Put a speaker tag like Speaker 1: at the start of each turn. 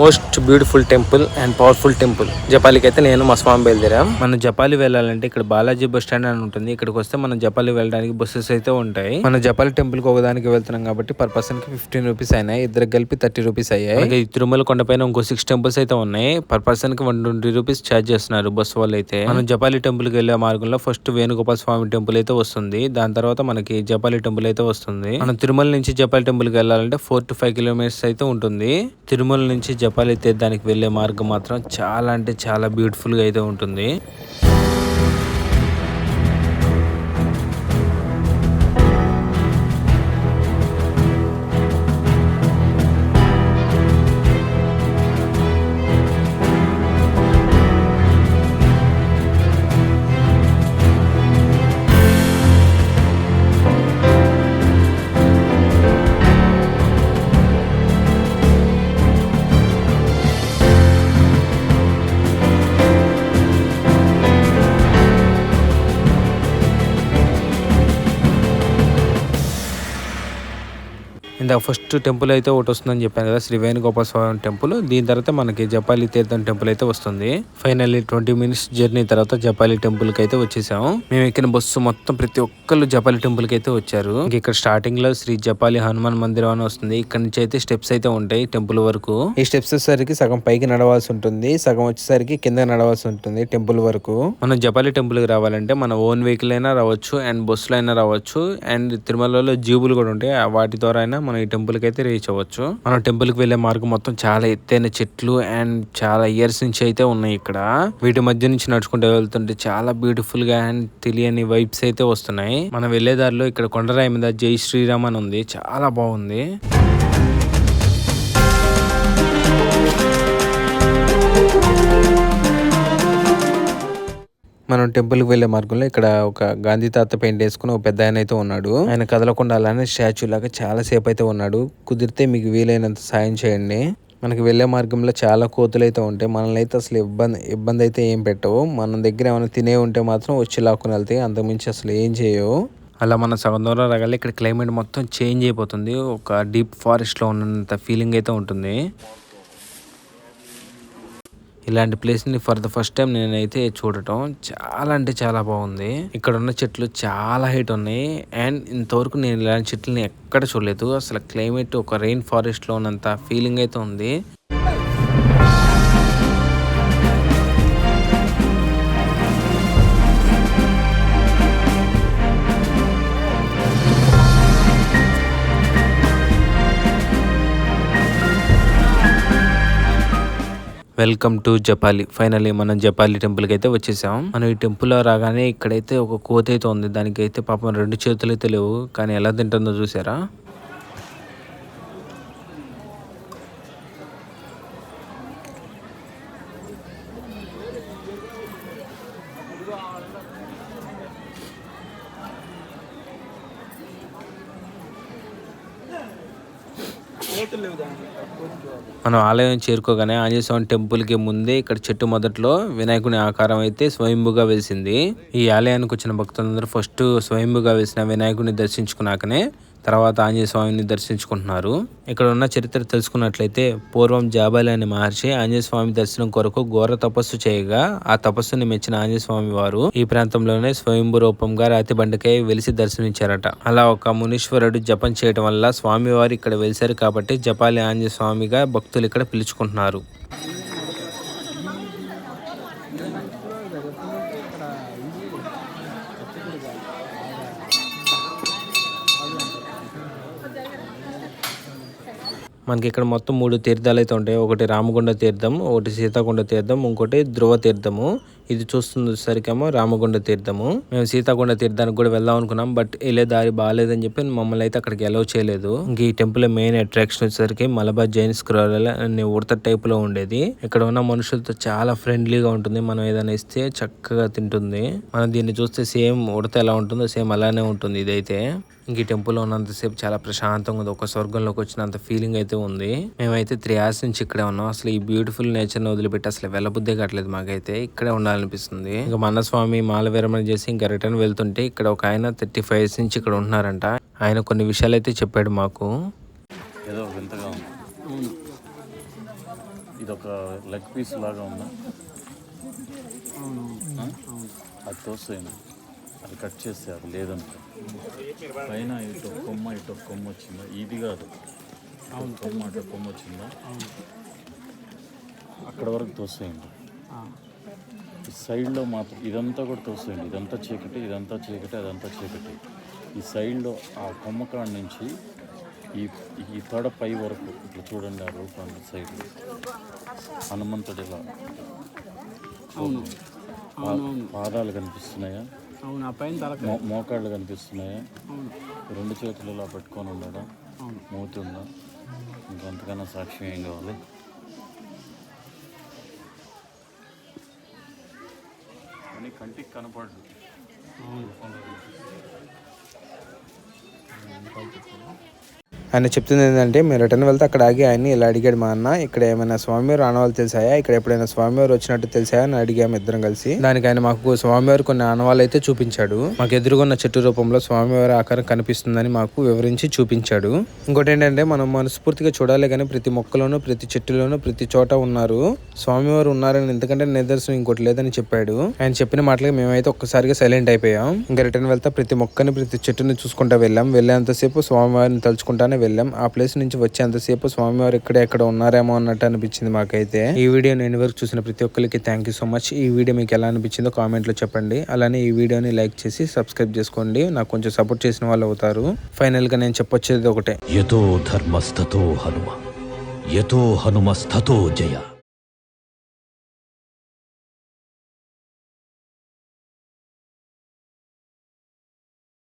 Speaker 1: Most beautiful temple and powerful temple. జపాలికి అయితే నేను మా స్వామి బయలుదేరాం. మనం జపాలి వెళ్ళాలంటే ఇక్కడ బాలాజీ బస్ స్టాండ్ అని ఉంటుంది. ఇక్కడికి వస్తే మనం జపాలి వెళ్ళడానికి బస్సెస్ అయితే ఉంటాయి. మన జపాలి టెంపుల్కి ఒకదానికి వెళ్తున్నాం కాబట్టి పర్ పర్సన్కి ఫిఫ్టీన్ రూపీస్ అయినాయి. ఇద్దరు కలిపి థర్టీ రూపీస్ అయ్యాయి. తిరుమల కొండపైన ఇంకో సిక్స్ టెంపుల్స్ అయితే ఉన్నాయి. పర్ పర్సన్కి వన్ ట్వంటీ రూపీస్ ఛార్జ్ చేస్తున్నారు బస్ వాళ్ళు అయితే. మనం జపాలి టెంపుల్కి వెళ్ళే మార్గంలో ఫస్ట్ వేణుగోపాల స్వామి టెంపుల్ అయితే వస్తుంది. దాని తర్వాత మనకి జపాలి టెంపుల్ అయితే వస్తుంది. మనం తిరుమల నుంచి జపాలి టెంపుల్కి వెళ్ళాలంటే ఫోర్ టు ఫైవ్ కిలోమీటర్స్ అయితే ఉంటుంది. తిరుమల నుంచి జపాలి తీర్థానికి వెళ్ళే మార్గం మాత్రం చాలా అంటే చాలా బ్యూటిఫుల్గా అయితే ఉంటుంది. ఇంత ఫస్ట్ టెంపుల్ అయితే ఒకటి వస్తుందని చెప్పాను కదా శ్రీ వేణుగోపాల స్వామి టెంపుల్ దీని తర్వాత మనకి జపాలి తీర్థం టెంపుల్ అయితే వస్తుంది. ఫైనల్లీ ట్వంటీ మినిట్స్ జర్నీ తర్వాత జపాలి టెంపుల్కి అయితే వచ్చేసాము. మేము ఎక్కిన బస్సు మొత్తం ప్రతి ఒక్కళ్ళు జపాలి టెంపుల్కి అయితే వచ్చారు. ఇక్కడ స్టార్టింగ్లో శ్రీ జపాలి హనుమాన్ మందిరం అని వస్తుంది. ఇక్కడ నుంచి అయితే స్టెప్స్ అయితే ఉంటాయి టెంపుల్ వరకు. ఈ స్టెప్స్ వచ్చేసరికి సగం పైకి నడవాల్సి ఉంటుంది. సగం వచ్చేసరికి కింద నడవాల్సి ఉంటుంది టెంపుల్ వరకు. మనం జపాలి టెంపుల్కి రావాలంటే మన ఓన్ వెహికల్ అయినా రావచ్చు అండ్ బస్సులో అయినా రావచ్చు అండ్ తిరుమలలో జీబులు కూడా ఉంటాయి. ఆ వాటి ద్వారా అయినా మనం ఈ టెంపుల్కి అయితే రీచ్ అవ్వచ్చు. మనం టెంపుల్కి వెళ్ళే మార్గం మొత్తం చాలా ఎత్తైన చెట్లు అండ్ చాలా ఇయర్స్ నుంచి అయితే ఉన్నాయి ఇక్కడ. వీటి మధ్య నుంచి నడుచుకుంటూ వెళ్తుంటే చాలా బ్యూటిఫుల్గా అండ్ తెలియని వైబ్స్ అయితే వస్తున్నాయి. మనం వెళ్ళే దారిలో ఇక్కడ కొండరాయి మీద జై శ్రీరామ్ అని ఉంది. చాలా బాగుంది. మనం టెంపుల్కి వెళ్ళే మార్గంలో ఇక్కడ ఒక గాంధీ తాత పెయింట్ వేసుకుని ఒక పెద్ద ఆయన అయితే ఉన్నాడు. ఆయన కదలకుండా అలానే స్టాచ్యూ లాగా చాలా సేపు అయితే ఉన్నాడు. కుదిరితే మీకు వీలైనంత సాయం చేయండి. మనకి వెళ్ళే మార్గంలో చాలా కోతులు అయితే ఉంటాయి మనల్ని అయితే అసలు ఇబ్బంది ఇబ్బంది అయితే ఏం పెట్టవు. మన దగ్గర ఏమైనా తినే ఉంటే మాత్రం వచ్చి లాక్కుని వెళ్తాయి అంతకుమించి అసలు ఏం చేయవు. అలా మన సగం దూరం రాగాలి ఇక్కడ క్లైమేట్ మొత్తం చేంజ్ అయిపోతుంది. ఒక డీప్ ఫారెస్ట్లో ఉన్నంత ఫీలింగ్ అయితే ఉంటుంది. ఇలాంటి ప్లేస్ని ఫర్ ద ఫస్ట్ టైం నేనైతే చూడటం చాలా అంటే చాలా బాగుంది. ఇక్కడ ఉన్న చెట్లు చాలా హైట్ ఉన్నాయి. అండ్ ఇంతవరకు నేను ఇలాంటి చెట్లని ఎక్కడ చూడలేదు. అసలు క్లైమేట్ ఒక రెయిన్ ఫారెస్ట్లో ఉన్నంత ఫీలింగ్ అయితే ఉంది. Welcome to Japali. ఫైనలీ మనం జపాలి టెంపుల్కి అయితే వచ్చేసాం. మనం ఈ టెంపుల్లో రాగానే ఇక్కడైతే ఒక కోత అయితే ఉంది. దానికైతే పాపం రెండు చేతులు అయితే లేవు. కానీ ఎలా తింటుందో చూసారా? మనం ఆలయం చేరుకోగానే ఆంజనేయస్వామి టెంపుల్కి టెంపుల్కి ముందే ఇక్కడ చెట్టు మొదట్లో వినాయకుని ఆకారం అయితే స్వయంభుగా వేసింది ఈ ఆలయానికి వచ్చిన భక్తులందరూ ఫస్ట్ స్వయంభుగా వేసిన వినాయకుని దర్శించుకున్నాకనే తర్వాత ఆంజనేయ స్వామిని దర్శించుకుంటున్నారు. ఇక్కడ ఉన్న చరిత్ర తెలుసుకున్నట్లయితే పూర్వం జాబాలి అనే మహర్షి ఆంజనేయ స్వామి దర్శనం కొరకు ఘోర తపస్సు చేయగా ఆ తపస్సుని మెచ్చిన ఆంజనేయ స్వామి వారు ఈ ప్రాంతంలోనే స్వయంభు రూపంగా రాతి బండకై వెలిసి దర్శనమిచ్చారట. అలా ఒక మునీశ్వరుడు జపం చేయడం వల్ల స్వామివారు ఇక్కడ వెలిశారు కాబట్టి జపాలి ఆంజనేయ స్వామిగా భక్తులు ఇక్కడ పిలుచుకుంటున్నారు. మనకి ఇక్కడ మొత్తం మూడు తీర్థాలు అయితే ఉంటాయి. ఒకటి రామగుండ తీర్థం ఒకటి సీతాకొండ తీర్థం ఇంకోటి ధ్రువ తీర్థము. ఇది చూస్తుంది సరికేమో రామగుండ తీర్థము. మేము సీతాకొండ తీర్థానికి కూడా వెళ్దాం అనుకున్నాం బట్ వెళ్ళే దారి బాగాలేదని చెప్పి మమ్మల్ని అయితే అక్కడికి ఎలవ్ చేయలేదు. ఇంక ఈ టెంపుల్ మెయిన్ అట్రాక్షన్ వచ్చేసరికి మలబార్ జైన్ స్క్రోల్ అనే ఉడత టైప్లో ఉండేది. ఇక్కడ ఉన్న మనుషులతో చాలా ఫ్రెండ్లీగా ఉంటుంది మనం ఏదైనా ఇస్తే చక్కగా తింటుంది. మనం దీన్ని చూస్తే సేమ్ ఉడత ఎలా ఉంటుందో సేమ్ అలానే ఉంటుంది ఇదైతే. ఇంక ఈ టెంపుల్ ఉన్నంతసేపు చాలా ప్రశాంతంగా ఉంది ఒక స్వర్గంలోకి వచ్చినంత ఫీలింగ్ అయితే ఉంది. మేమైతే త్రీ అవర్స్ నుంచి ఇక్కడే ఉన్నాం. అసలు ఈ బ్యూటిఫుల్ నేచర్ని వదిలిపెట్టి అసలు వెళ్ళబుద్దే కావట్లేదు మాకైతే. ఇక్కడే ఉండాలనిపిస్తుంది ఇంకా మన స్వామి మాల విరమణ చేసి ఇంకా రిటర్న్ వెళ్తుంటే ఇక్కడ ఒక ఆయన థర్టీ ఫైవ్ ఇయర్స్ నుంచి ఇక్కడ ఉంటున్నారంట. ఆయన కొన్ని విషయాలు అయితే చెప్పాడు మాకు.
Speaker 2: ఏదో వింతగా ఉంది. ఇది ఒక లెగ్ పీస్ లాగా ఉందా? అది తోసేయండి. అది కట్ చేస్తే అది లేదంటే. పైన ఇటు కొమ్మ ఇటు ఒక కొమ్మ వచ్చిందా? ఇది కాదు. అవును. కొమ్మ అటు ఒక కొమ్మ వచ్చిందా? అక్కడ వరకు తోసేయండి. సైడ్లో మాత్రం ఇదంతా కూడా తోసేయండి. ఇదంతా చీకటి ఇదంతా చీకటి అదంతా చీకటి. ఈ సైడ్లో ఆ కొమ్మ కాడ నుంచి ఈ ఈ తొడ పై వరకు ఇట్లా చూడండి ఆ రూపాన్ని సైడ్. హనుమంతుడు ఇలా పాదాలు కనిపిస్తున్నాయా?
Speaker 3: అవును ఆ పైన తలక
Speaker 2: మో మోకాళ్ళు కనిపిస్తున్నాయా? రెండు చేతులు ఇలా పెట్టుకొని ఉన్నాడా?
Speaker 3: అవును.
Speaker 2: మూతి ఉందా ఇంకంతకన్నా సాక్ష్యం ఏం కావాలి? కంటికి కనపడదు.
Speaker 1: ఆయన చెప్తుంది ఏంటంటే మీరు రిటర్న్ వెళ్తే అక్కడ ఆగి ఆయన్ని ఇలా అడిగాడు మా అన్న. ఇక్కడ ఏమైనా స్వామివారు ఆనవాళ్ళు తెలిసాయా? ఇక్కడ ఎప్పుడైనా స్వామివారు వచ్చినట్టు తెలిసాయా? అని అడిగాము ఇద్దరం కలిసి. దానికి ఆయన మాకు స్వామివారు కొన్ని ఆనవాళ్ళు అయితే చూపించాడు. మాకు ఎదురుగున్న చెట్టు రూపంలో స్వామివారి ఆకారం కనిపిస్తుందని మాకు వివరించి చూపించాడు. ఇంకోటి ఏంటంటే మనం మనస్ఫూర్తిగా చూడాలి కానీ ప్రతి మొక్కలోనూ ప్రతి చెట్టులోనూ ప్రతి చోట ఉన్నారు. స్వామివారు ఉన్నారని ఎందుకంటే నిదర్శనం ఇంకోటి లేదని చెప్పాడు. ఆయన చెప్పిన మాటలకి మేమైతే ఒక్కసారిగా సైలెంట్ అయిపోయాం. ఇంకా రిటర్న్ వెళ్తే ప్రతి మొక్కని ప్రతి చెట్టుని చూసుకుంటా వెళ్ళాం. వెళ్ళేంతసేపు స్వామివారిని తలుచుకుంటానే వెళ్ళాం. ఆ ప్లేస్ నుంచి వచ్చేంతసేపు స్వామివారు ఇక్కడ ఎక్కడ ఉన్నారేమో అన్నట్టు అనిపించింది మాకైతే. ఈ వీడియో నేను వరకు చూసిన ప్రతి ఒక్కరికి థ్యాంక్ యూ సో మచ్ ఈ వీడియో మీకు ఎలా అనిపించిందో కామెంట్లో చెప్పండి. అలానే ఈ వీడియోని లైక్ చేసి సబ్స్క్రైబ్ చేసుకోండి. నాకు కొంచెం సపోర్ట్ చేసిన వాళ్ళు అవుతారు. ఫైనల్గా నేను చెప్పొచ్చేది ఒకటే.
Speaker 4: యతో ధర్మస్థతో హనుమ. యతో హనుమస్థతో జయ.